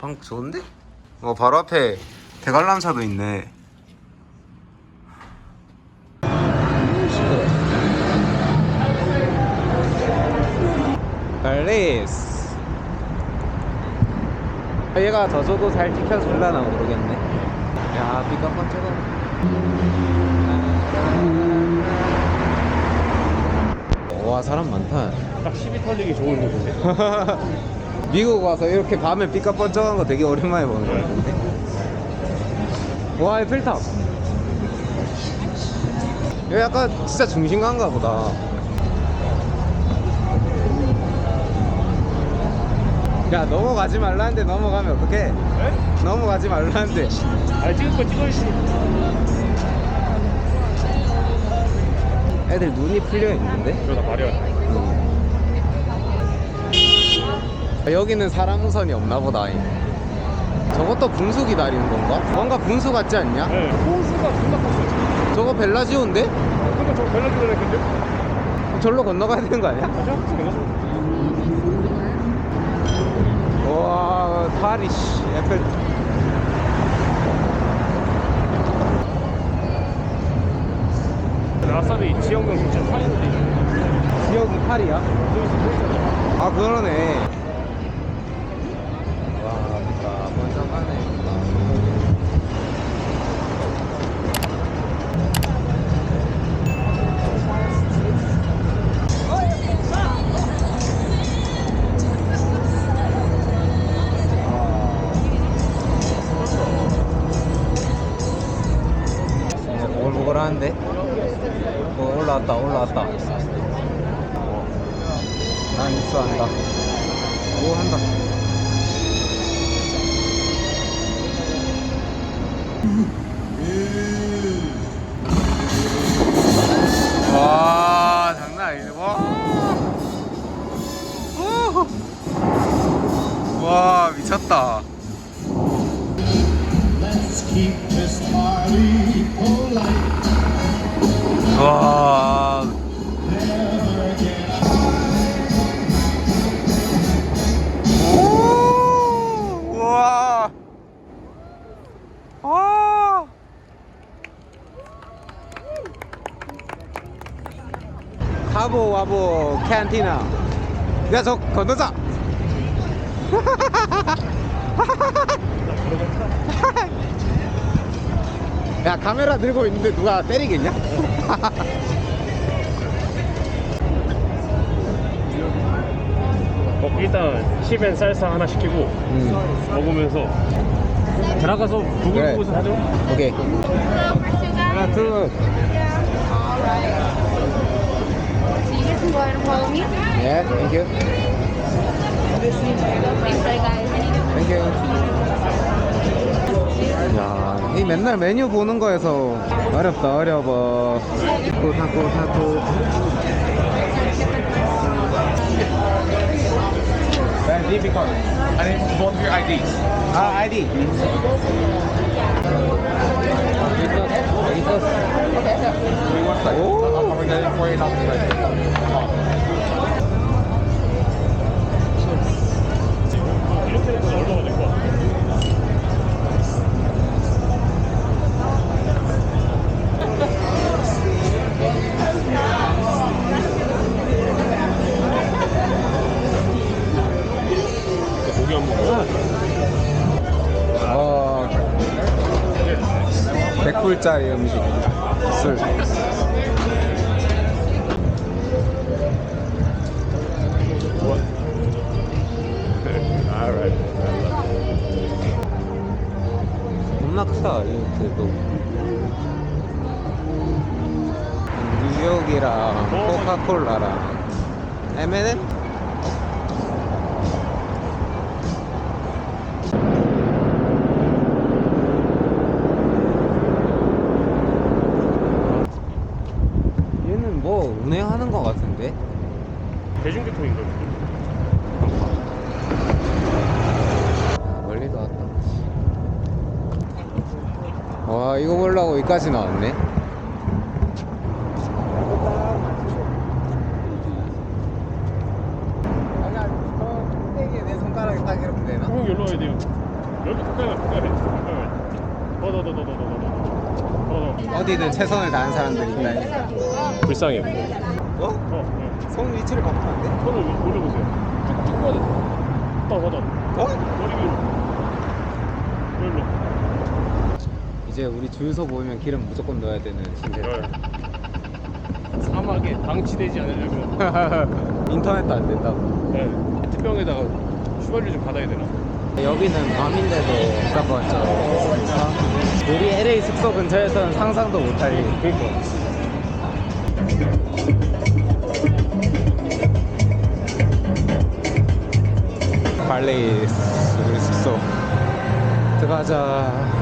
방 좋은데? 어 바로 앞에 대관람차도 있네. 갈리스. 얘가 저 줘도 잘 지켜줄라나 모르겠네. 야, 비가 번쩍어. 와, 사람 많다. 딱 시비 터지기 좋은 곳인데 미국 와서 이렇게 밤에 삐까 번쩍한 거 되게 오랜만에 보는 거 같은데. 와, 에펠탑. 여기 약간 진짜 중심가인가 보다. 야, 넘어가지 말라는데 넘어가면 어떡해? 네? 넘어가지 말라는데. 아 찍을 거 찍어야지 애들 눈이 풀려 있는데? 그러다 말이야 아, 여기는 사람 우선이 없나 보다. 저것도 분수 기다리는 건가? 뭔가 분수 같지 않냐? 네 호수가 컸어 저거 벨라지오인데? 그러니까 저 벨라지 그랬는데 절로 건너가야 되는 거 아니야? 가자 가자 와, 파리시 에펠. 아싸비 지역명 진짜 살인데 지역이 파리야? 아, 그러네. 와, 진짜 번쩍하네. 오글오글하는데? 어, 올라왔다, 올라왔다. 난 입수한다. 오, 한다. 와, 장난 아니네. 와. 오. 와, 미쳤다. 와. 와. 카보 와보 캔티나. 야, 저 건너자. 야, 카메라 들고 있는데 누가 때리겠냐? 어, 일단 칩앤 쌀사 하나 시키고 음. 먹으면서 들어가서 구글 그래. 보고서 하죠 오케이. 하나, 둘. You guys can go ahead and follow me. 예, 땡큐. 맨날 메뉴 보는 거에서 어렵다, 어려워. 사고, 사고, 사고. 아니 both your IDs 아, 아이디. 오. 한 번. 어, 100불짜리 음식. 술. 겁나 크다, 이것도. 뉴욕이랑 코카콜라랑 M&M? 운행하는 것 같은데? 대중교통인가요? 아, 멀리도 왔다. 와, 이거 보려고 여기까지 나왔네. 내 손가락에 딱 이렇게 되나? 어, 형 여기로 와야 돼요. 여기 가까이 와, 가까이 와, 가까이 와. 어디든 최선을 다하는 사람들이 더. 불쌍해. 어? 어, 네. 손 위치를 바꾸면 안 돼? 손을 위- 올려보세요. 쭉쭉 가야 돼. 더, 더, 더. 어? 머리 위로. 여기로. 이제 우리 주유소 보이면 기름 무조건 넣어야 되는 신세 네. 사막에 방치되지 않으려면 인터넷도 안 된다고 네. 특병에다가 휘발유 좀 받아야 되나? 여기는 밤인데도 못 가봤죠. 우리 LA 숙소 근처에서는 상상도 못할 일 그러니까. 발레이 우리 숙소. 들어가자